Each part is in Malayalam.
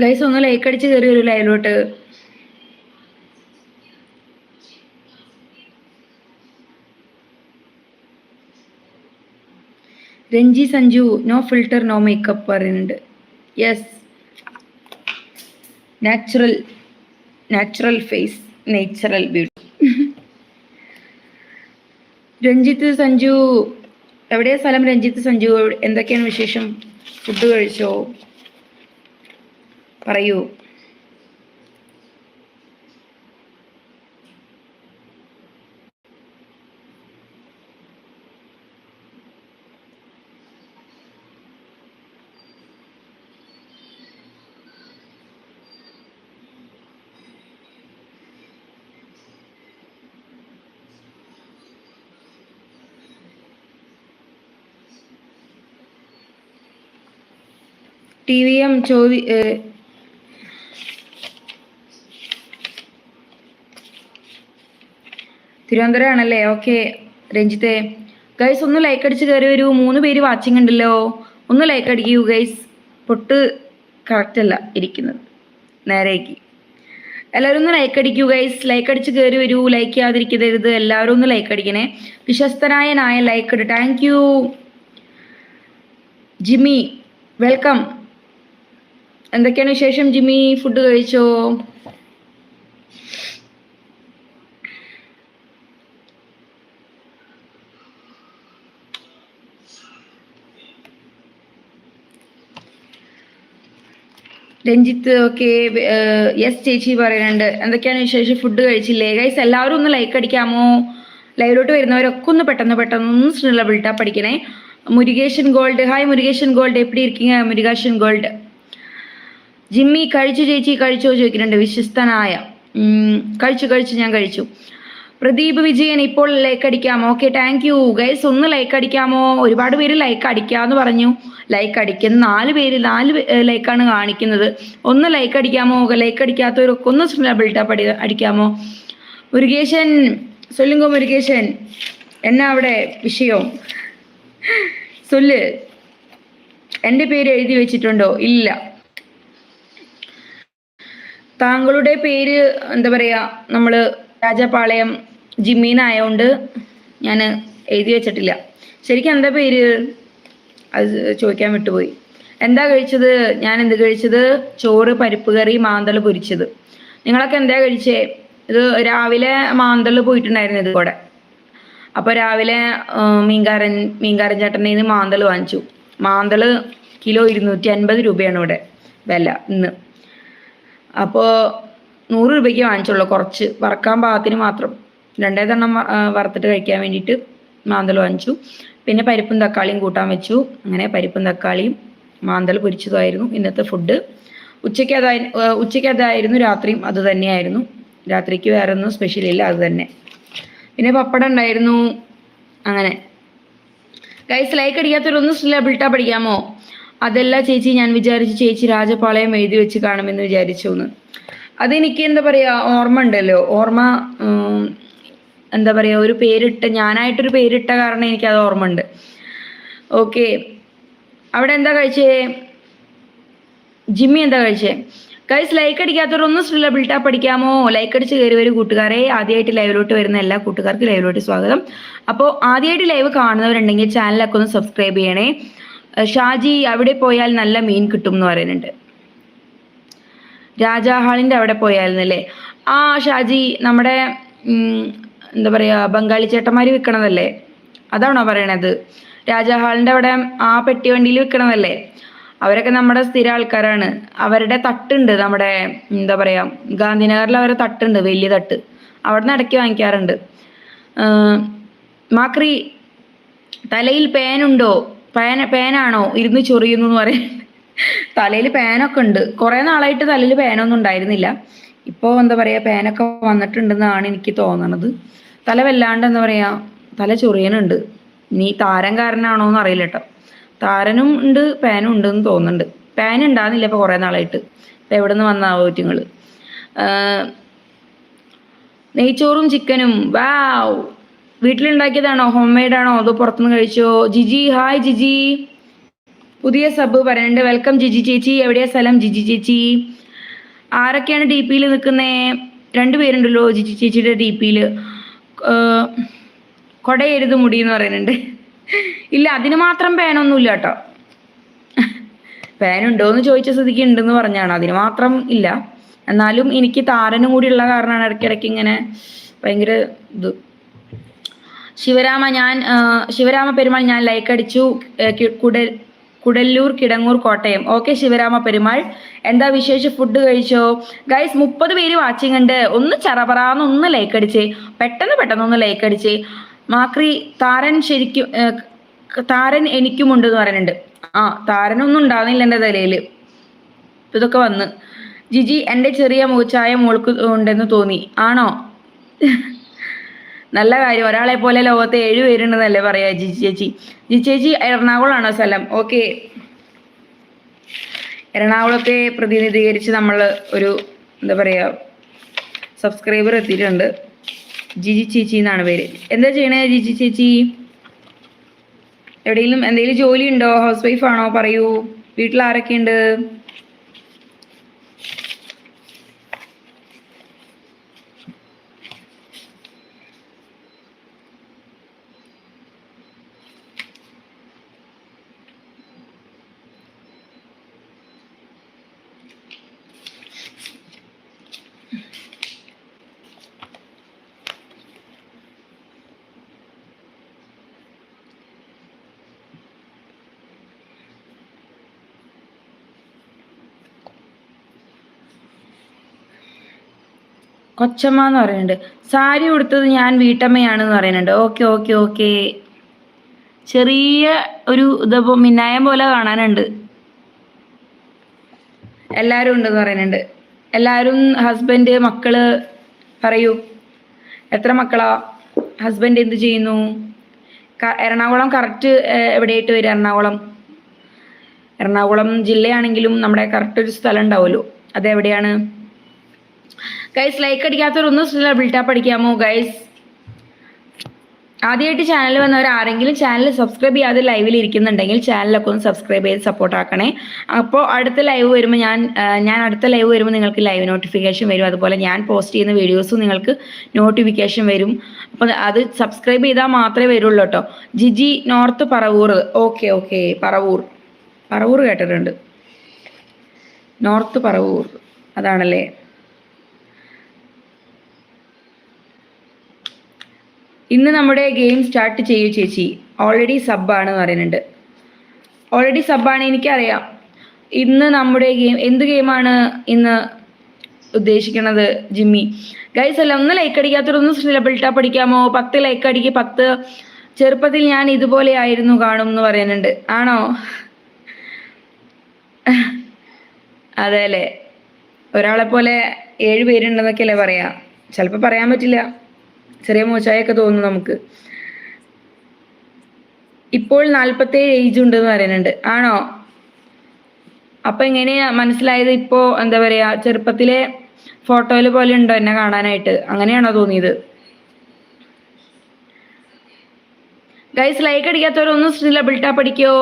ഗൈസ് ഒന്ന് ലൈക്ക് അടിച്ച് കയറി വരൂ ലൈവിലോട്ട് Ranji Sanju no filter no makeup പറയുന്നുണ്ട്. Yes natural natural face natural beauty Ranjith Sanju എവിടെയാ സ്ഥലം? രഞ്ജിത്ത് സഞ്ജു എന്തൊക്കെയാണ് വിശേഷം? ഫുഡ് കഴിച്ചോ? പറയൂ. ടി വി എം ചോദി തിരുവനന്തപുരം ആണല്ലേ ഓക്കെ രഞ്ജിത്തെ ഗൈസ് ഒന്ന് ലൈക്ക് അടിച്ച് കയറി വരൂ മൂന്ന് പേര് വാച്ചിങ് ഉണ്ടല്ലോ. ഒന്ന് ലൈക്ക് അടിക്കൂ ഗൈസ് പൊട്ട് കറക്റ്റ് അല്ല ഇരിക്കുന്നത്. നേരേക്ക് എല്ലാവരും ഒന്ന് ലൈക്ക് അടിക്കൂ ഗൈസ് ലൈക്ക് അടിച്ച് കയറി വരൂ ലൈക്ക് ചെയ്യാതിരിക്കരുത്. എല്ലാവരും ഒന്ന് ലൈക്ക് അടിക്കണേ. വിശ്വസ്തനായ നായ ലൈക്ക് ഇട്. താങ്ക് യു ജിമ്മി വെൽക്കം എന്തൊക്കെയാണ് വിശേഷം? ജിമ്മി ഫുഡ് കഴിച്ചോ? രഞ്ജിത്ത് ഓക്കെ യെസ് ചേച്ചി പറയുന്നുണ്ട്. എന്തൊക്കെയാണ് വിശേഷം? ഫുഡ് കഴിച്ചില്ലേ? ഗൈസ് എല്ലാവരും ഒന്ന് ലൈക്ക് അടിക്കാമോ? ലൈവിലോട്ട് വരുന്നവരൊക്കെ ഒന്ന് പെട്ടെന്ന് പെട്ടെന്ന് ഒന്ന് സ്ട്രില്ല ബിൽട്ടാ പഠിക്കണേ. Murukesan gold hi Murukesan gold എപ്പിടി ഇരിക്കുക മുരുകേശൻ ഗോൾഡ് ജിമ്മി കഴിച്ചു ചേച്ചി? കഴിച്ചോ ചോദിക്കുന്നുണ്ട്. വിശ്വസ്തനായ. കഴിച്ചു കഴിച്ചു ഞാൻ കഴിച്ചു. പ്രദീപ് വിജയൻ ഇപ്പോൾ ലൈക്ക് അടിക്കാമോ ഓക്കെ താങ്ക് യു ഗൈസ് ഒന്ന് ലൈക്ക് അടിക്കാമോ? ഒരുപാട് പേര് ലൈക്ക് അടിക്കാന്ന് പറഞ്ഞു. ലൈക്ക് അടിക്കുന്ന നാല് പേര് നാല് ലൈക്കാണ് കാണിക്കുന്നത്. ഒന്ന് ലൈക്ക് അടിക്കാമോ? ലൈക്ക് അടിക്കാത്തവരൊക്കെ ഒന്ന് ഡബിൾ ടാപ്പ് അടി അടിക്കാമോ? മുരുകേശൻ സൊല്ലുങ്കോ മുരുകേശൻ. എന്നാ അവിടെ വിഷയം? സൊല്ല്. എന്റെ പേര് എഴുതി വെച്ചിട്ടുണ്ടോ? ഇല്ല. താങ്കളുടെ പേര് എന്താ പറയാ? നമ്മൾ രാജപാളയം ജിമ്മീനായോണ്ട് ഞാൻ എഴുതി വെച്ചിട്ടില്ല. ശരിക്കും എന്താ പേര്? അത് ചോദിക്കാൻ വിട്ടുപോയി. എന്താ കഴിച്ചത്? ഞാൻ എന്ത് കഴിച്ചത്? ചോറ് പരിപ്പ് കറി മാന്തൾ പൊരിച്ചത്. നിങ്ങളൊക്കെ എന്താ കഴിച്ചേ? ഇത് രാവിലെ മാന്തൾ പോയിട്ടുണ്ടായിരുന്നു ഇത് കൂടെ. അപ്പോൾ രാവിലെ മീൻകാരൻ മീൻകാരൻ ചേട്ടന്റെ നിന്ന് മാന്തൾ വാങ്ങിച്ചു. മാന്തൾ കിലോ ഇരുന്നൂറ്റി അൻപത് രൂപയാണ് ഇവിടെ വില ഇന്ന്. അപ്പോൾ നൂറ് രൂപയ്ക്ക് വാങ്ങിച്ചുള്ളൂ കുറച്ച്. വറക്കാൻ പാകത്തിന് മാത്രം. രണ്ടേ തെണ്ണം വറുത്തിട്ട് കഴിക്കാൻ വേണ്ടിയിട്ട് മാന്തൽ വാങ്ങിച്ചു പിന്നെ പരിപ്പും തക്കാളിയും കൂട്ടാൻ വെച്ചു. അങ്ങനെ പരിപ്പും തക്കാളിയും മാന്തൽ പൊരിച്ചതായിരുന്നു ഇന്നത്തെ ഫുഡ് ഉച്ചയ്ക്ക് അതായി ഉച്ചയ്ക്ക് അതായിരുന്നു രാത്രിയും അത് തന്നെയായിരുന്നു. രാത്രിക്ക് വേറെ ഒന്നും സ്പെഷ്യൽ ഇല്ല അത് തന്നെ. പിന്നെ പപ്പടം ഉണ്ടായിരുന്നു. അങ്ങനെ. ഗൈസ് ലൈക്ക് അടിക്കാത്തവരൊന്ന് ബിൽട്ടാ പഠിക്കാമോ അതല്ല ചേച്ചി ഞാൻ വിചാരിച്ചു ചേച്ചി രാജപാളയം എഴുതി വെച്ച് കാണുമെന്ന് വിചാരിച്ചു അതെനിക്ക് എന്താ പറയാ ഓർമ്മ ഉണ്ടല്ലോ. ഓർമ്മ എന്താ പറയാ ഒരു പേരിട്ട ഞാനായിട്ടൊരു പേരിട്ട കാരണം എനിക്കത് ഓർമ്മ ഉണ്ട് ഓക്കെ. അവിടെ എന്താ കഴിച്ചേ? ജിമ്മി എന്താ കഴിച്ചേ? ഗൈസ് ലൈക്ക് അടിക്കാത്തവരൊന്നും സ്ട്രില്ല ബിൽട്ടാ പഠിക്കാമോ? ലൈക്ക് അടിച്ച് കയറി വരും കൂട്ടുകാരെ ആദ്യമായിട്ട് ലൈവിലോട്ട് വരുന്ന എല്ലാ കൂട്ടുകാർക്കും ലൈവിലോട്ട് സ്വാഗതം. അപ്പോൾ ആദ്യമായിട്ട് ലൈവ് കാണുന്നവരുണ്ടെങ്കിൽ ചാനലൊക്കെ ഒന്ന് സബ്സ്ക്രൈബ് ചെയ്യണേ. ഷാജി അവിടെ പോയാൽ നല്ല മീൻ കിട്ടും എന്ന് പറയുന്നുണ്ട്. രാജാഹാളിന്റെ അവിടെ പോയായിരുന്നല്ലേ ആ ഷാജി നമ്മുടെ എന്താ പറയാ ബംഗാളി ചേട്ടന്മാര് വിൽക്കണതല്ലേ അതാണോ പറയണത്? രാജാഹാളിന്റെ അവിടെ ആ പെട്ടി വണ്ടിയിൽ വിൽക്കണതല്ലേ അവരൊക്കെ നമ്മുടെ സ്ഥിര ആൾക്കാരാണ്. അവരുടെ തട്ടുണ്ട് നമ്മുടെ എന്താ പറയാ ഗാന്ധിനഗറിൽ അവരെ തട്ടുണ്ട് വലിയ തട്ട്. അവിടെ നിന്ന് ഇടയ്ക്ക് വാങ്ങിക്കാറുണ്ട്. മാക്രി തലയിൽ പേനുണ്ടോ? പേന പേനാണോ? ഇരുന്ന് ചൊറിയുന്നു എന്ന് പറയുന്നത് തലയിൽ പേനൊക്കെ ഉണ്ട്. കുറെ നാളായിട്ട് തലയിൽ പേനൊന്നും ഉണ്ടായിരുന്നില്ല. ഇപ്പോൾ എന്താ പറയാ പേനൊക്കെ വന്നിട്ടുണ്ടെന്നാണ് എനിക്ക് തോന്നണത്. തല വല്ലാണ്ട് എന്താ പറയാ തല ചൊറിയനുണ്ട് ഇനി താരൻ കാരനാണോ എന്ന് അറിയില്ല കേട്ടോ. താരനും ഉണ്ട് പേനും ഉണ്ട് എന്ന് തോന്നുന്നുണ്ട് പേൻ ഉണ്ടാകുന്നില്ല ഇപ്പൊ കുറെ നാളായിട്ട്. ഇപ്പൊ എവിടെ നിന്ന് വന്നാവോ നിങ്ങൾ നെയ്ച്ചോറും ചിക്കനും. വാവ്. വീട്ടിലുണ്ടാക്കിയതാണോ? ഹോം മെയ്ഡ് ആണോ അതോ പുറത്തുനിന്ന് കഴിച്ചോ? ജിജി ഹായ് ജിജി. പുതിയ സബ് പറയുന്നുണ്ട് വെൽക്കം ജിജി ചേച്ചി. എവിടെയാ സ്ഥലം? ജിജി ചേച്ചി. ആരൊക്കെയാണ് ഡി പിയിൽ നിൽക്കുന്നേ? രണ്ടുപേരുണ്ടല്ലോ ജിജി ചേച്ചിയുടെ ഡി പിയിൽ കൊടയരുത് മുടി എന്ന് പറയുന്നുണ്ട്. ഇല്ല അതിന് മാത്രം പേനൊന്നുമില്ല കേട്ടോ. പേനുണ്ടോ എന്ന് ചോദിച്ച സ്ഥിതിക്ക് ഉണ്ടെന്ന് പറഞ്ഞാണ്. അതിന് മാത്രം ഇല്ല. എന്നാലും എനിക്ക് താരനും കൂടി ഉള്ള കാരണമാണ് ഇടയ്ക്കിടയ്ക്ക് ഇങ്ങനെ ഭയങ്കര ഇത്. ശിവരാമ ഞാൻ ശിവരാമ പെരുമാൾ ഞാൻ ലൈക്ക് അടിച്ചു. ഏ, കി- കുട കുടല്ലൂർ കിടങ്ങൂർ കോട്ടയം. ഓക്കെ ശിവരാമ പെരുമാൾ. എന്താ വിശേഷ? ഫുഡ് കഴിച്ചോ? ഗൈസ് മുപ്പത് പേര് വാച്ചിങ് ഉണ്ട്. ഒന്ന് ചറപറാന്ന് ഒന്ന് ലൈക്ക് അടിച്ചേ. പെട്ടെന്ന് പെട്ടെന്ന് ഒന്ന് ലൈക്ക് അടിച്ചേ. മാക്രി താരൻ ശരിക്കും താരൻ എനിക്കുമുണ്ട് എന്ന് പറയുന്നുണ്ട്. ആ താരനൊന്നും ഉണ്ടാകുന്നില്ല എന്റെ തലയിൽ. ഇതൊക്കെ വന്ന്. ജിജി എന്റെ ചെറിയ മൂച്ചായ മോൾക്ക് ഉണ്ടെന്ന് തോന്നി. ആണോ? നല്ല കാര്യം. ഒരാളെ പോലെ ലോകത്ത് ഏഴ് പേരുണ്ടെന്നല്ലേ പറയാ ജിജി ചേച്ചി. ജിജി ചേച്ചി എറണാകുളമാണോ സ്ഥലം? ഓക്കെ. എറണാകുളത്തെ പ്രതിനിധീകരിച്ച് നമ്മൾ ഒരു എന്താ പറയാ സബ്സ്ക്രൈബർ എത്തിയിട്ടുണ്ട്. ജിജി ചേച്ചി എന്നാണ് പേര്. എന്താ ചെയ്യണേ ജിജി ചേച്ചി? എവിടെയെങ്കിലും എന്തെങ്കിലും ജോലി ഉണ്ടോ ഹൗസ് വൈഫ് ആണോ പറയൂ. വീട്ടിൽ ആരൊക്കെയുണ്ട് കൊച്ചമ്മ എന്ന് പറയുന്നുണ്ട്. സാരി ഉടുത്തത് ഞാൻ വീട്ടമ്മയാണെന്ന് പറയുന്നുണ്ട്. Okay okay okay. ചെറിയ ഒരു ഇതപ്പോ മിന്നായം പോലെ കാണാനുണ്ട്. എല്ലാവരും ഉണ്ടെന്ന് പറയുന്നുണ്ട്. എല്ലാവരും ഹസ്ബൻഡ് മക്കൾ പറയൂ. എത്ര മക്കളാ? ഹസ്ബൻഡ് എന്ത് ചെയ്യുന്നു? എറണാകുളം കറക്റ്റ് എവിടെയായിട്ട് വരും എറണാകുളം? എറണാകുളം ജില്ലയാണെങ്കിലും നമ്മുടെ കറക്റ്റ് ഒരു സ്ഥലം ഉണ്ടാവുമല്ലോ. അതെവിടെയാണ്? ഗൈസ് ലൈക്ക് അടിക്കാത്തവർ ഒന്ന് ബിൽഡ് അപ്പ് അടിക്കാമോ ഗൈസ് ആദ്യമായിട്ട് ചാനൽ വന്നവർ ആരെങ്കിലും ചാനൽ സബ്സ്ക്രൈബ് ചെയ്യാതെ ലൈവിൽ ഇരിക്കുന്നുണ്ടെങ്കിൽ ചാനലൊക്കെ ഒന്ന് സബ്സ്ക്രൈബ് ചെയ്ത് സപ്പോർട്ട് ആക്കണേ. അപ്പോൾ അടുത്ത ലൈവ് വരുമ്പോൾ ഞാൻ ഞാൻ അടുത്ത ലൈവ് വരുമ്പോൾ നിങ്ങൾക്ക് ലൈവ് നോട്ടിഫിക്കേഷൻ വരും. അതുപോലെ ഞാൻ പോസ്റ്റ് ചെയ്യുന്ന വീഡിയോസും നിങ്ങൾക്ക് നോട്ടിഫിക്കേഷൻ വരും. അപ്പോൾ അത് സബ്സ്ക്രൈബ് ചെയ്താൽ മാത്രമേ വരുള്ളൂ കേട്ടോ. Jiji north Paravur. Okay okay Paravur. Paravur കേട്ടിട്ടുണ്ട്. നോർത്ത് പറവൂർ. അതാണല്ലേ? ഇന്ന് നമ്മുടെ ഗെയിം സ്റ്റാർട്ട് ചെയ്യൂ ചേച്ചി. ഓൾറെഡി സബ്ബാണ് പറയുന്നുണ്ട്. ഓൾറെഡി സബ്ബാണ് എനിക്കറിയാം. ഇന്ന് നമ്മുടെ ഗെയിം എന്ത് ഗെയിമാണ് ഇന്ന് ഉദ്ദേശിക്കുന്നത് ജിമ്മി? ഗൈസ് അല്ല ഒന്ന് ലൈക്ക് അടിക്കാത്തൊരൊന്ന് സിലബിൾട്ടാ പഠിക്കാമോ പത്ത് ലൈക്ക് അടിക്ക് പത്ത് ചെറുപ്പത്തിൽ ഞാൻ ഇതുപോലെ ആയിരുന്നു കാണും എന്ന് പറയുന്നുണ്ട്. ആണോ? അതെ അല്ലേ? ഒരാളെ പോലെ ഏഴ് പേരുണ്ടെന്നൊക്കെ അല്ലേ പറയാ? ചിലപ്പോൾ പറയാൻ പറ്റില്ല. ചെറിയ മോശമായൊക്കെ തോന്നും നമുക്ക്. ഇപ്പോൾ നാൽപ്പത്തേഴ് ഏജ് ഉണ്ടെന്ന് പറയുന്നുണ്ട്. ആണോ? അപ്പൊ എങ്ങനെയാ? മനസ്സിലായത് ഇപ്പോ എന്താ പറയാ? ചെറുപ്പത്തിലെ ഫോട്ടോയിൽ പോലെ ഉണ്ടോ എന്നെ കാണാനായിട്ട്? അങ്ങനെയാണോ തോന്നിയത്? ഗൈസ് ലൈക്ക് അടിക്കാത്തവരൊന്നും സ്റ്റിൽ ബിൽട്ടാപ്പ് അടിക്കോ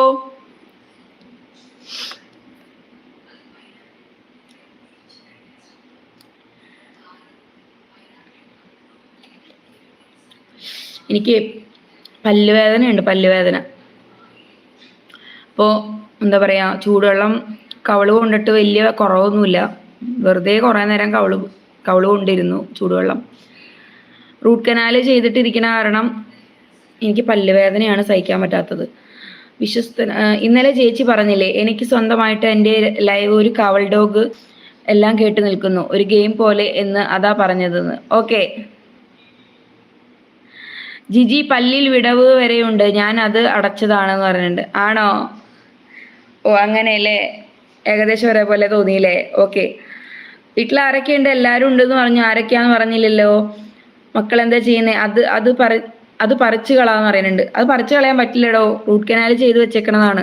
എനിക്ക് പല്ലുവേദനയുണ്ട് പല്ലുവേദന. അപ്പോൾ എന്താ പറയുക ചൂടുവെള്ളം കവൾ കൊണ്ടിട്ട് വലിയ കുറവൊന്നുമില്ല. വെറുതെ കുറേ നേരം കവൾ കവൾ കൊണ്ടിരുന്നു ചൂടുവെള്ളം. റൂട്ട് കനാല് ചെയ്തിട്ടിരിക്കണ കാരണം എനിക്ക് പല്ലുവേദനയാണ് സഹിക്കാൻ പറ്റാത്തത്. വിശ്വസ്ത ഇന്നലെ ചേച്ചി പറഞ്ഞില്ലേ എനിക്ക് സ്വന്തമായിട്ട് എന്റെ ലൈവ് ഒരു കവൾ ഡോഗ് എല്ലാം കേട്ട് നിൽക്കുന്നു ഒരു ഗെയിം പോലെ എന്ന് അതാ പറഞ്ഞതെന്ന്. ഓക്കെ. ജിജി പല്ലിൽ വിടവ് വരെയുണ്ട്. ഞാൻ അത് അടച്ചതാണെന്ന് പറഞ്ഞിട്ടുണ്ട്. ആണോ? ഓ അങ്ങനെയല്ലേ? ഏകദേശം ഒരേപോലെ തോന്നിയില്ലേ? ഓക്കെ. വീട്ടിൽ ആരൊക്കെയുണ്ട്? എല്ലാവരും ഉണ്ടെന്ന് പറഞ്ഞു. ആരൊക്കെയാന്ന് പറഞ്ഞില്ലല്ലോ? മക്കൾ എന്താ ചെയ്യുന്നത് അത് അത് പറ അത് പറിച്ചു കളാന്ന് പറയുന്നുണ്ട്. അത് പറിച്ചു കളയാൻ പറ്റില്ലടോ. റൂട്ട് കനാല് ചെയ്ത് വെച്ചേക്കണതാണ്.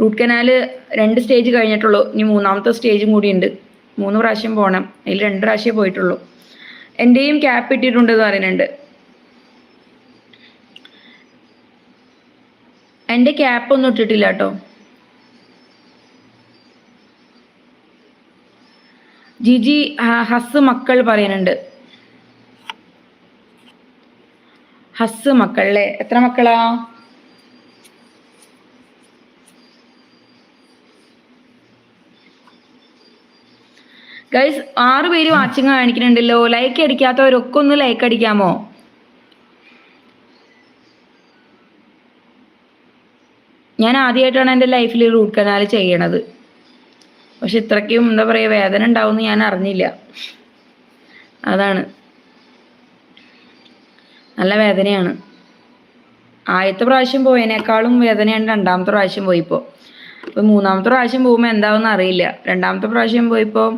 റൂട്ട് കനാല് രണ്ട് സ്റ്റേജ് കഴിഞ്ഞിട്ടുള്ളൂ. ഇനി മൂന്നാമത്തെ സ്റ്റേജും കൂടി ഉണ്ട് മൂന്ന് പ്രാവശ്യം പോകണം അതിൽ രണ്ട് പ്രാവശ്യമേ പോയിട്ടുള്ളൂ. എന്റെയും ക്യാപ്പ് ഇട്ടിട്ടുണ്ടെന്ന് പറയുന്നുണ്ട്. എന്റെ ക്യാപ്പ് ഒന്നും ഇട്ടിട്ടില്ല കേട്ടോ ജിജി ഹസ് മക്കൾ പറയുന്നുണ്ട്. ഹസ് മക്കളല്ലേ എത്ര മക്കളാ? ഗൈസ് ആറ് പേര് വാച്ചിങ് കാണിക്കുന്നുണ്ടല്ലോ. ലൈക്ക് അടിക്കാത്തവരൊക്കെ ഒന്ന് ലൈക്ക് അടിക്കാമോ? ഞാൻ ആദ്യമായിട്ടാണ് എന്റെ ലൈഫിൽ റൂട്ട് കനാൽ ചെയ്യണത്. പക്ഷെ ഇത്രയ്ക്കും എന്താ പറയുക വേദന ഉണ്ടാവുമെന്ന് ഞാൻ അറിഞ്ഞില്ല. അതാണ്. നല്ല വേദനയാണ്. ആദ്യത്തെ പ്രാവശ്യം പോയതിനേക്കാളും വേദനയാണ് രണ്ടാമത്തെ പ്രാവശ്യം പോയിപ്പോൾ അപ്പോൾ മൂന്നാമത്തെ പ്രാവശ്യം പോകുമ്പോൾ എന്താവെന്ന് അറിയില്ല. രണ്ടാമത്തെ പ്രാവശ്യം പോയപ്പോൾ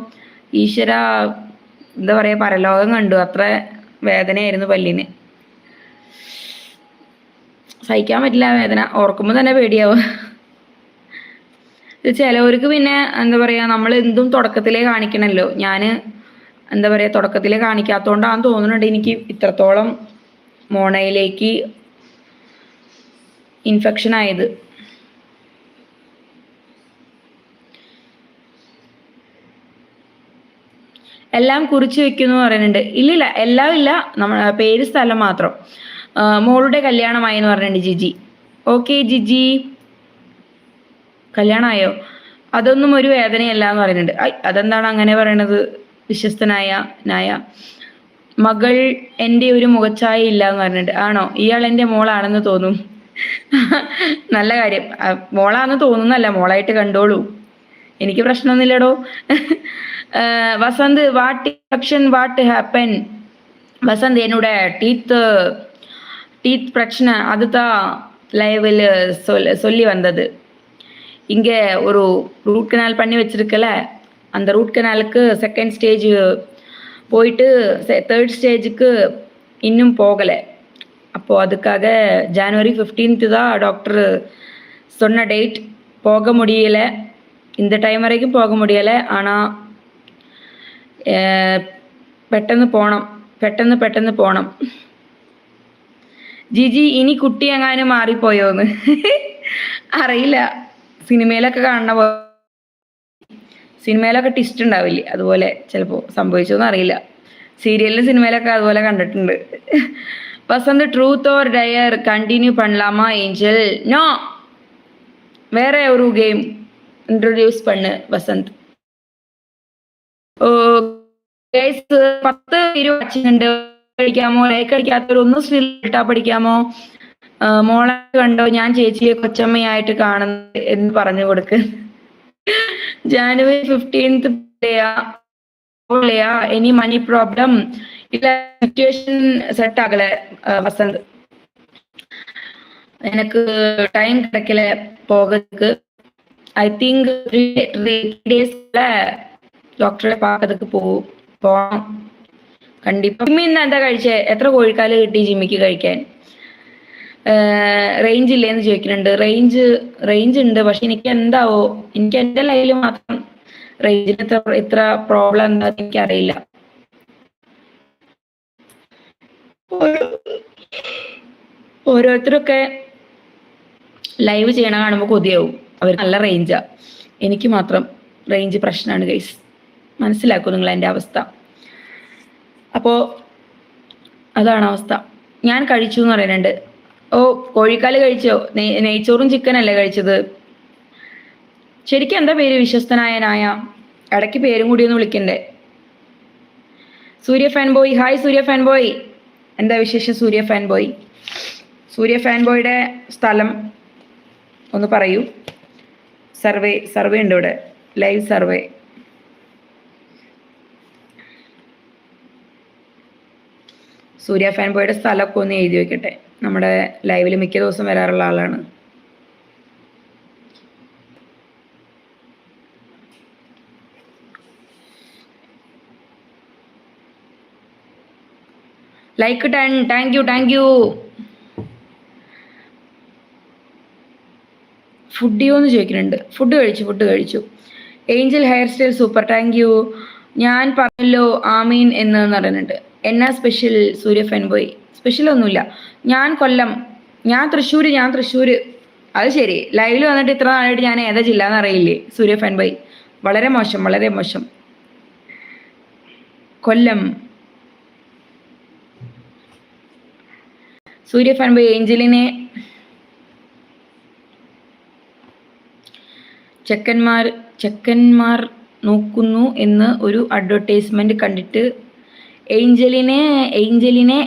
ഈശ്വര എന്താ പറയുക പരലോകം കണ്ടു. അത്ര വേദനയായിരുന്നു പല്ലിന്. സഹിക്കാൻ പറ്റില്ല വേദന. ഓർക്കുമ്പോൾ തന്നെ പേടിയാവും. ഇത് ചിലവർക്ക് പിന്നെ എന്താ പറയുക നമ്മൾ എന്തും തുടക്കത്തിലേ കാണിക്കണമല്ലോ ഞാൻ എന്താ പറയുക തുടക്കത്തിലേ കാണിക്കാത്തതുകൊണ്ടാണെന്ന് തോന്നുന്നുണ്ട് എനിക്ക് ഇത്രത്തോളം മോണയിലേക്ക് ഇൻഫെക്ഷൻ ആയത്. എല്ലാം കുറിച്ച് വെക്കുന്നു പറയുന്നുണ്ട്. ഇല്ലില്ല എല്ലാം ഇല്ല. നമ്മൾ പേര് സ്ഥലം മാത്രം. മോളുടെ കല്യാണമായി എന്ന് പറഞ്ഞിട്ടുണ്ട് ജിജി. ഓക്കെ ജിജി. കല്യാണമായോ? അതൊന്നും ഒരു വേദനയല്ല എന്ന് പറയുന്നുണ്ട് ഐ അതെന്താണ് അങ്ങനെ പറയണത്? വിശ്വസ്തനായ നായ. മകൾ എന്റെ ഒരു മുഖച്ചായ ഇല്ല എന്ന് പറഞ്ഞിട്ട് ആണോ? ഇയാൾ എന്റെ മോളാണെന്ന് തോന്നും. നല്ല കാര്യം. മോളാന്ന് തോന്നുന്നല്ല. മോളായിട്ട് കണ്ടോളൂ. എനിക്ക് പ്രശ്നമൊന്നുമില്ലടോ. Vasanth what what happen Vasanth എന്നോട് ടീത്ത് டீத் பிரச்சனை அதுதான் லைவில் சொல் சொல்லி வந்தது இங்கே ஒரு ரூட் கனால் பண்ணி வச்சிருக்கல அந்த ரூட் கனாலுக்கு செகண்ட் ஸ்டேஜ் போயிட்டு தேர்ட் ஸ்டேஜுக்கு இன்னும் போகலை அப்போது அதுக்காக ஜனவரி 15th தான் டாக்டர் சொன்ன டேட் போக முடியல இந்த டைம் வரைக்கும் போக முடியலை ஆனால் പെട്ടെന്ന് പോണം പെട്ടെന്ന് പെട്ടെന്ന് പോണം ജിജി ഇനി കുട്ടി എങ്ങാനും മാറിപ്പോയോന്ന്? അറിയില്ല. സിനിമയിലൊക്കെ കാണുന്ന സിനിമയിലൊക്കെ ട്വിസ്റ്റ് ഉണ്ടാവില്ലേ? അതുപോലെ ചിലപ്പോൾ സംഭവിച്ചോന്ന് അറിയില്ല. സീരിയലിലും സിനിമയിലൊക്കെ അതുപോലെ കണ്ടിട്ടുണ്ട്. Vasanth truth or dare continue പണലാമാ Angel no വേറെ ഒരു ഗെയിം ഇൻട്രൊഡ്യൂസ് പണ്ണ് വസന്ത്. ഓ പത്ത് പേര് വച്ചിട്ടുണ്ട് പഠിക്കാമോ ലൈക്ക് അടിക്കാത്തവരൊന്നും സ്റ്റിൽ ഇട്ടാ പഠിക്കാമോ ആ, മോളെ കണ്ടോ ഞാൻ ചേച്ചിയെ കൊച്ചമ്മയായിട്ട് കാണുന്നു എന്ന് പറഞ്ഞു കൊടുക്ക് January fifteenth any money problem இல்ல சுச்சுவேஷன் செட் ஆகல அஹ் வசந்த் எனக்கு டைம் கிடைக்கல போகிறதுக்கு ஐ திங்க் த்ரீ த்ரீ டேஸ்ல ഡോക്ടറെ പാക്കതൊക്കെ പോകും പോണം കണ്ടിപ്പா ജിമ്മി ഇന്ന് എന്താ കഴിച്ചേ? എത്ര കോഴിക്കാൽ കിട്ടി ജിമ്മിക്ക് കഴിക്കാൻ? റേഞ്ച് ഇല്ലേന്ന് ചോദിക്കുന്നുണ്ട്. റേഞ്ച് റേഞ്ച് ഉണ്ട്. പക്ഷെ എനിക്ക് എന്താവോ എനിക്ക് എന്റെ ലൈവിൽ മാത്രം റേഞ്ചിന് ഇത്ര ഇത്ര പ്രോബ്ലം എന്താ എനിക്ക് അറിയില്ല ഓരോരുത്തരൊക്കെ ലൈവ് ചെയ്യണ കാണുമ്പോൾ കൊതിയാവും. അവർ നല്ല റേഞ്ചാ എനിക്ക് മാത്രം റേഞ്ച് പ്രശ്നമാണ് ഗൈസ് മനസ്സിലാക്കൂ നിങ്ങൾ എന്റെ അവസ്ഥ. അപ്പോൾ അതാണ് അവസ്ഥ. ഞാൻ കഴിച്ചു എന്ന് പറയുന്നുണ്ട്. ഓ കോഴിക്കാൽ കഴിച്ചോ? നെയ്ച്ചോറും ചിക്കൻ അല്ലേ കഴിച്ചത്? ശരിക്കും എന്താ പേര്? വിശ്വസ്തനായ നായ. ഇടയ്ക്ക് പേരും കൂടി ഒന്ന് വിളിക്കണ്ടേ? Surya fan boy hi Surya fan boy എന്താ വിശേഷം Surya fan boy Surya fan ബോയുടെ സ്ഥലം ഒന്ന് പറയൂ. സർവേ സർവേ ഉണ്ട് ഇവിടെ? ലൈവ് സർവേ സൂര്യ ഫാൻ ബോയുടെ സ്ഥലമൊക്കെ ഒന്ന് എഴുതി വെക്കട്ടെ. നമ്മുടെ ലൈവിൽ മിക്ക ദിവസം വരാറുള്ള ആളാണ്. Like ten thank you thank you ഫുഡിയോ എന്ന് ചോദിക്കുന്നുണ്ട്. ഫുഡ് കഴിച്ചു ഫുഡ് കഴിച്ചു. Angel hair style super thank you ഞാൻ പറഞ്ഞല്ലോ ആമീൻ എന്ന് പറയുന്നുണ്ട് എന്നാ സ്പെഷ്യൽ സൂര്യ ഫെൻബോയ്? സ്പെഷ്യൽ ഒന്നുമില്ല. ഞാൻ കൊല്ലം. ഞാൻ തൃശ്ശൂർ ഞാൻ തൃശ്ശൂർ അത് ശരി. ലൈവിൽ വന്നിട്ട് ഇത്ര നാളായിട്ട് ഞാൻ ഏതാ ജില്ല എന്ന് അറിയില്ലേ? സൂര്യ ഫെൻബോയ്. വളരെ മോശം വളരെ മോശം. കൊല്ലം. സൂര്യ ഫാൻബോയ് ഏഞ്ചലിനെ. ചെക്കന്മാർ ചെക്കന്മാർ നോക്കുന്നു എന്ന് ഒരു അഡ്വർടൈസ്മെന്റ് കണ്ടിട്ട് ഏഞ്ചലിനെ ഏഞ്ചലിനെ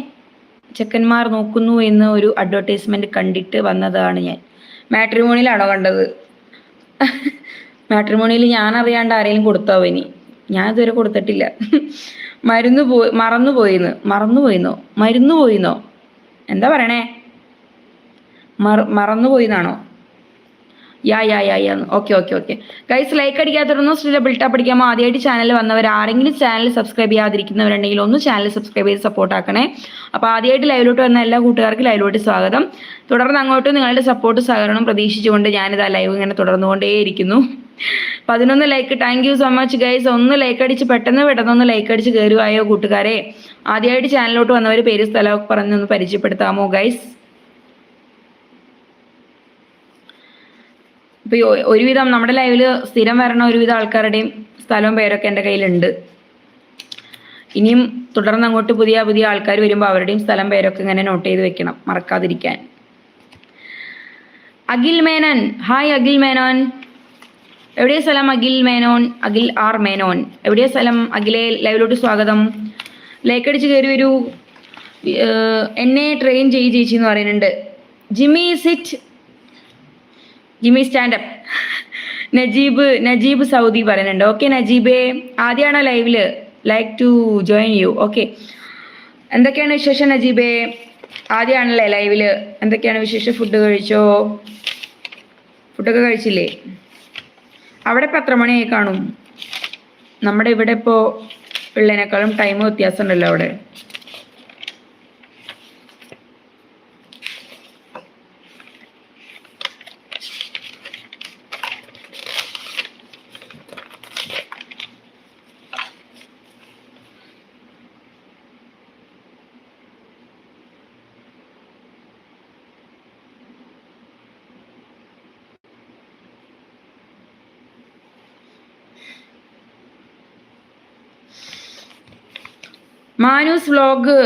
ചെക്കന്മാർ നോക്കുന്നു എന്ന് ഒരു അഡ്വർടൈസ്മെന്റ് കണ്ടിട്ട് വന്നതാണ് ഞാൻ. മാട്രിമോണിയിലാണോ കണ്ടത്? മാട്രിമോണിയിൽ ഞാൻ അറിയാണ്ട് ആരെങ്കിലും കൊടുത്താവോ ഇനി? ഞാൻ ഇതുവരെ കൊടുത്തിട്ടില്ല. മരുന്ന് പോയി മറന്നു പോയിന്ന്. മറന്നു പോയിന്നോ? മരുന്ന് പോയിന്നോ? എന്താ പറയണേ? മറ മറന്നു പോയിന്നാണോ? Ya ya ya ya okay okay okay guys like അടിക്കാത്തവരൊന്നും സ്ത്രീ ബിൽട്ടപ്പ് അടിക്കാമോ? ആദ്യമായിട്ട് ചാനൽ വന്നവർ ആരെങ്കിലും ചാനൽ സബ്സ്ക്രൈബ് ചെയ്യാതിരിക്കുന്നവരുണ്ടെങ്കിൽ ഒന്ന് ചാനൽ സബ്സ്ക്രൈബ് ചെയ്ത് സപ്പോർട്ട് ആക്കണേ. അപ്പോൾ ആദ്യമായിട്ട് ലൈവിലോട്ട് വന്ന എല്ലാ കൂട്ടുകാർക്കും ലൈവിലോട്ട് സ്വാഗതം. തുടർന്ന് അങ്ങോട്ട് നിങ്ങളുടെ സപ്പോർട്ട് സഹകരണം പ്രതീക്ഷിച്ചുകൊണ്ട് ഞാനിത് ലൈവ് ഇങ്ങനെ തുടർന്നുകൊണ്ടേയിരിക്കുന്നു. പതിനൊന്ന് like thank you so much guys ഒന്ന് ലൈക്ക് അടിച്ച് പെട്ടെന്ന് പെട്ടെന്ന് ഒന്ന് ലൈക്ക് അടിച്ച് കയറുവായോ കൂട്ടുകാരെ? ആദ്യമായിട്ട് ചാനലിലോട്ട് വന്നവർ പേര് സ്ഥലമൊക്കെ പറഞ്ഞൊന്ന് പരിചയപ്പെടുത്താമോ ഗൈസ് ഇപ്പൊ ഒരുവിധം നമ്മുടെ ലൈവിൽ സ്ഥിരം വരണ ഒരുവിധം ആൾക്കാരുടെയും സ്ഥലവും പേരൊക്കെ എന്റെ കയ്യിലുണ്ട്. ഇനിയും തുടർന്ന് അങ്ങോട്ട് പുതിയ പുതിയ ആൾക്കാർ വരുമ്പോൾ അവരുടെയും സ്ഥലം പേരൊക്കെ ഇങ്ങനെ നോട്ട് ചെയ്ത് വെക്കണം മറക്കാതിരിക്കാൻ. അഖിൽ മേനോൻ. ഹായ് അഖിൽ മേനോൻ. എവിടെയാ സ്ഥലം അഖിൽ മേനോൻ? അഖിൽ ആർ മേനോൻ. എവിടെയാ സ്ഥലം? അഖിലെ ലൈവിലോട്ട് സ്വാഗതം. ലൈക്ക് അടിച്ച് കയറി വരൂ. എന്നെ ട്രെയിൻ ചെയ്യ് ചേച്ചി എന്ന് പറയുന്നുണ്ട്. Jimmy sit Jimmy stand up Najeeb Najeeb Saudi പറയുന്നുണ്ട്. ഓക്കെ നജീബേ ആദ്യമാണോ ലൈവിൽ like to join you okay എന്തൊക്കെയാണ് വിശേഷം നജീബേ? ആദ്യമാണല്ലേ ലൈവിൽ എന്തൊക്കെയാണ് വിശേഷം? ഫുഡ് കഴിച്ചോ? ഫുഡൊക്കെ കഴിച്ചില്ലേ? അവിടെ ഇപ്പം എത്ര മണിയായി കാണും? നമ്മുടെ ഇവിടെ ഇപ്പോൾ ഉള്ളതിനേക്കാളും ടൈം വ്യത്യാസമുണ്ടല്ലോ അവിടെ. Manus vlog.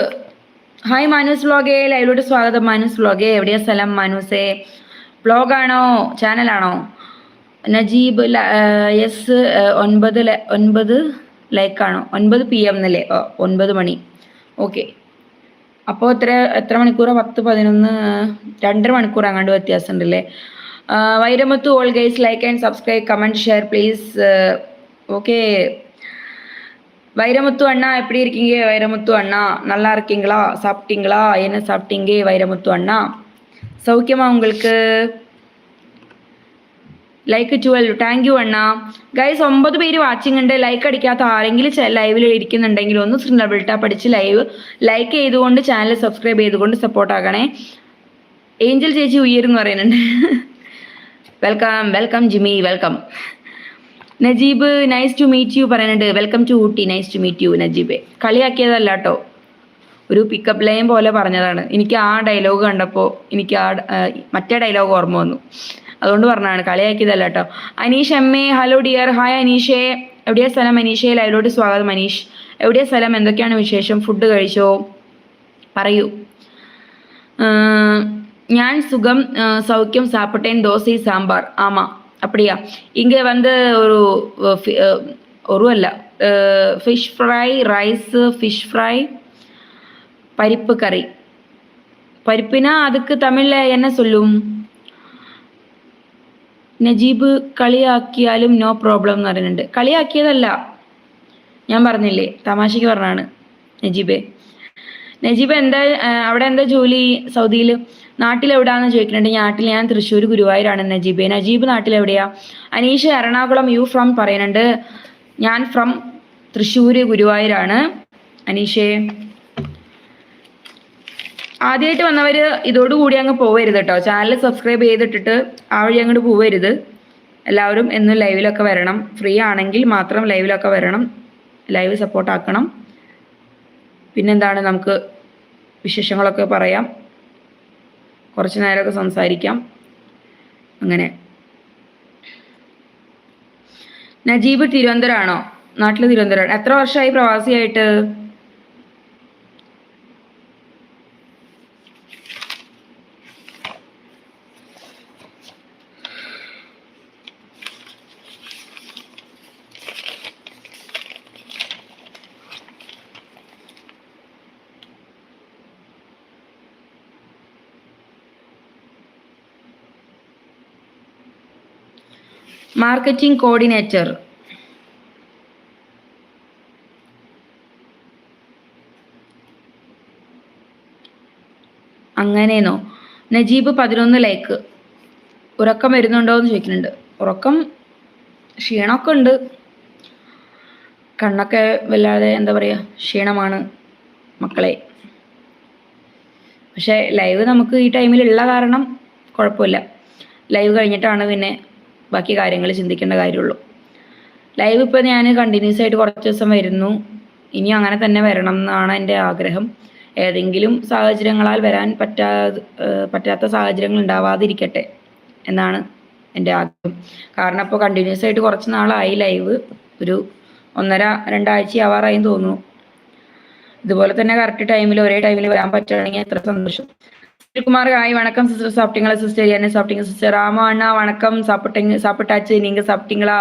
ഹായ് മാനൂസ് വ്ലോഗേ. ലൈവിലോട്ട് സ്വാഗതം മാനൂസ് വ്ലോഗേ. എവിടെയാ സ്ഥലം മാനൂസേ? വ്ലോഗാണോ? ചാനലാണോ? നജീബ് എസ് ഒൻപത് ഒൻപത് ലൈക്കാണോ? ഒൻപത് പി എം എന്നല്ലേ ഒൻപത് മണി. ഓക്കെ. അപ്പോൾ എത്ര എത്ര മണിക്കൂറാണ് പത്ത് പതിനൊന്ന് രണ്ടര മണിക്കൂർ അങ്ങാണ്ട് വ്യത്യാസം ഉണ്ടല്ലേ Vairamuthu all guys like and subscribe comment share please. Okay Vairamuthu அண்ணா எப்படி இருக்கீங்க வைரமுத்து அண்ணா நல்லா இருக்கீங்களா சாப்பிட்டீங்களா என்ன சாப்பிட்டீங்க வைரமுத்து அண்ணா சௌக்கியமா உங்களுக்கு ലൈക്ക് ട്വൽവ് താങ്ക് യു അണ്ണ ഗൈസ് ഒമ്പത് പേര് വാച്ചിങ് ഉണ്ട് ലൈക്ക് അടിക്കാത്ത ആരെങ്കിലും ലൈവിൽ ഇരിക്കുന്നുണ്ടെങ്കിൽ ഒന്ന് ശ്രീനബിൾട്ട പഠിച്ച് ലൈവ് ലൈക്ക് ചെയ്തുകൊണ്ട് ചാനൽ സബ്സ്ക്രൈബ് ചെയ്തുകൊണ്ട് സപ്പോർട്ട് ആക്കണേ ഏഞ്ചൽ ചേച്ചി ഉയർന്ന് പറയുന്നുണ്ട് welcome welcome Jimmy welcome Najeeb nice to meet you പറയുന്നുണ്ട്. Welcome to Ooty. Nice to meet you Najeeb. കളിയാക്കിയതല്ല കേട്ടോ ഒരു പിക്കപ്പ് ലൈൻ പോലെ പറഞ്ഞതാണ്. എനിക്ക് ആ ഡയലോഗ് കണ്ടപ്പോൾ എനിക്ക് ആ മറ്റേ ഡയലോഗ് ഓർമ്മ വന്നു. അതുകൊണ്ട് പറഞ്ഞതാണ് കളിയാക്കിയതല്ല കേട്ടോ Aneesh M A hello dear hi അനീഷേ. എവിടെയാ സ്ഥലം? അനീഷയിൽ അതിലോട്ട് സ്വാഗതം അനീഷ്. എവിടെയാ സ്ഥലം? എന്തൊക്കെയാണ് വിശേഷം? ഫുഡ് കഴിച്ചോ? പറയൂ. ഞാൻ സുഖം സൗഖ്യം സാപ്പട്ടേൻ ദോശ സാമ്പാർ. ആമാ. அப்படியா இங்க வந்து ஒரு அஹ், fi- அஹ், ஒரு அல்ல fish fry rice fish fry பருப்பு கறி பருப்புனா அதுக்கு தமிழ்ல என்ன சொல்லும் നജീബ് കളിയാക്കിയാലും നോ പ്രോബ്ലം എന്ന് പറയുന്നുണ്ട് കളിയാക്കിയതല്ല ഞാൻ പറഞ്ഞില്ലേ തമാശക്ക് പറഞ്ഞാണ് നജീബെ നജീബ് എന്താ ആ, അവിടെ എന്താ ജോലി സൗദിയിൽ നാട്ടിൽ എവിടാന്ന് ചോദിക്കുന്നുണ്ട് നാട്ടിൽ ഞാൻ തൃശ്ശൂർ ഗുരുവായൂരാണ് നജീബ് നജീബ് നാട്ടിൽ എവിടെയാ അനീഷ് എറണാകുളം യു ഫ്രം പറയുന്നുണ്ട്. ഞാൻ ഫ്രം തൃശ്ശൂർ ഗുരുവായൂരാണ്. അനീഷേ. ആദ്യമായിട്ട് വന്നവര് ഇതോടുകൂടി അങ്ങ് പോവരുത് കേട്ടോ. ചാനൽ സബ്സ്ക്രൈബ് ചെയ്തിട്ടിട്ട് ആ വഴി അങ്ങോട്ട് പോവരുത്. എല്ലാവരും എന്നും ലൈവിലൊക്കെ വരണം. ഫ്രീ ആണെങ്കിൽ മാത്രം ലൈവിലൊക്കെ വരണം. ലൈവ് സപ്പോർട്ടാക്കണം. പിന്നെന്താണ് നമുക്ക് വിശേഷങ്ങളൊക്കെ പറയാം. കുറച്ച് നേരമൊക്കെ സംസാരിക്കാം. അങ്ങനെ. നജീബ് തിരുവനന്തപുരമാണോ? നാട്ടിൽ തിരുവനന്തപുരം. എത്ര വർഷമായി പ്രവാസിയായിട്ട്? Marketing coordinator. അങ്ങനെയെന്നോ? നജീബ് പതിനൊന്ന് ലൈക്ക് ഉറക്കം വരുന്നുണ്ടോ എന്ന് ചോദിക്കുന്നുണ്ട്. ഉറക്കം ക്ഷീണമൊക്കെ ഉണ്ട് കണ്ണൊക്കെ വല്ലാതെ എന്താ പറയുക ക്ഷീണമാണ് മക്കളെ. പക്ഷേ ലൈവ് നമുക്ക് ഈ ടൈമിൽ ഉള്ള കാരണം കുഴപ്പമില്ല. ലൈവ് കഴിഞ്ഞിട്ടാണ് പിന്നെ ബാക്കി കാര്യങ്ങൾ ചിന്തിക്കേണ്ട കാര്യമുള്ളൂ. ലൈവ് ഇപ്പോൾ ഞാൻ കണ്ടിന്യൂസ് ആയിട്ട് കുറച്ച് ദിവസം വരുന്നു. ഇനി അങ്ങനെ തന്നെ വരണം എന്നാണ് എന്റെ ആഗ്രഹം. ഏതെങ്കിലും സാഹചര്യങ്ങളാൽ വരാൻ പറ്റാ പറ്റാത്ത സാഹചര്യങ്ങൾ ഉണ്ടാവാതിരിക്കട്ടെ എന്നാണ് എന്റെ ആഗ്രഹം. കാരണം ഇപ്പോൾ കണ്ടിന്യൂസ് ആയിട്ട് കുറച്ച് നാളായി ലൈവ് ഒരു ഒന്നര രണ്ടാഴ്ച ആവാറായി തോന്നുന്നു. ഇതുപോലെ തന്നെ കറക്റ്റ് ടൈമിൽ ഒരേ ടൈമിൽ വരാൻ പറ്റുകയാണെങ്കിൽ എത്ര സന്തോഷം. குமார் ஹாய் வணக்கம். சிஸ்டர் சாப்பிட்டீங்களா சிஸ்டர்? என்ன சாப்பிட்டீங்க சிஸ்டர்? ஆமா அண்ணா வணக்கம். சாப்பிட்டீங்க சாப்பிட்டாச்சு. நீங்க சாப்பிட்டீங்களா?